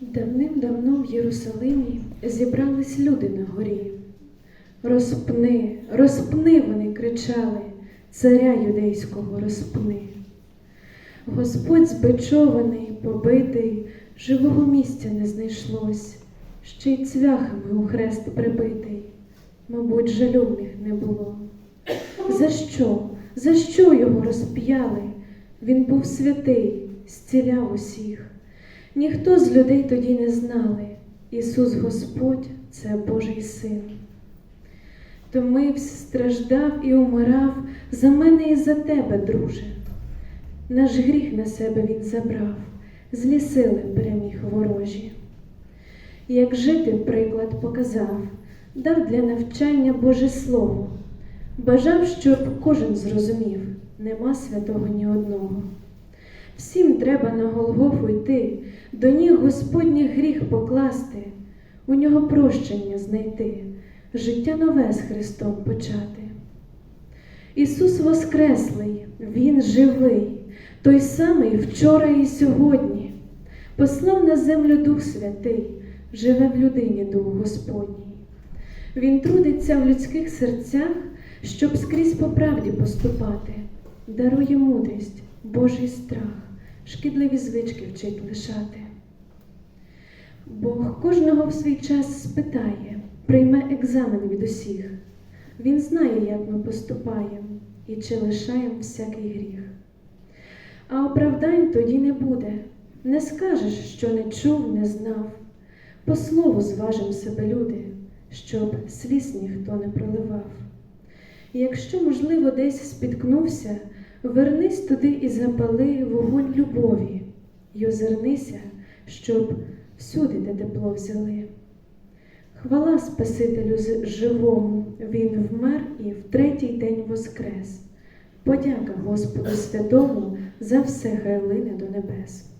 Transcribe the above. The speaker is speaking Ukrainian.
Давним-давно в Єрусалимі зібрались люди на горі. Розпни, розпни, вони кричали, царя юдейського розпни. Господь збичований, побитий, живого місця не знайшлось, ще й цвяхами у хрест прибитий, мабуть, жалю в них не було. За що? За що його розп'яли? Він був святий, зціляв усіх. Ніхто з людей тоді не знали, Ісус Господь це Божий Син. Томився, страждав і умирав за мене і за тебе, друже. Наш гріх на себе Він забрав, злі сили переміг ворожі. Як жити приклад показав, дав для навчання Боже Слово, бажав, щоб кожен зрозумів, нема святого ні одного. Всім треба на Голгофу йти, до ніг Господніх гріх покласти, у нього прощення знайти, життя нове з Христом почати. Ісус Воскреслий, Він живий, той самий вчора і сьогодні, послав на землю Дух Святий, живе в людині Дух Господній. Він трудиться в людських серцях, щоб скрізь по правді поступати, дарує мудрість, Божий страх, шкідливі звички вчить лишати. Бог кожного в свій час спитає, прийме екзамен від усіх. Він знає, як ми поступаємо і чи лишаємо всякий гріх. А оправдань тоді не буде, не скажеш, що не чув, не знав. По слову зважим себе, люди, щоб сліз ніхто не проливав. Якщо, можливо, десь спіткнувся, вернись туди і запали вогонь любові, й озирнися, щоб всюди де тепло взяли. Хвала Спасителю живому, Він вмер і в третій день воскрес. Подяка Господу Святому за все хай лине до небес.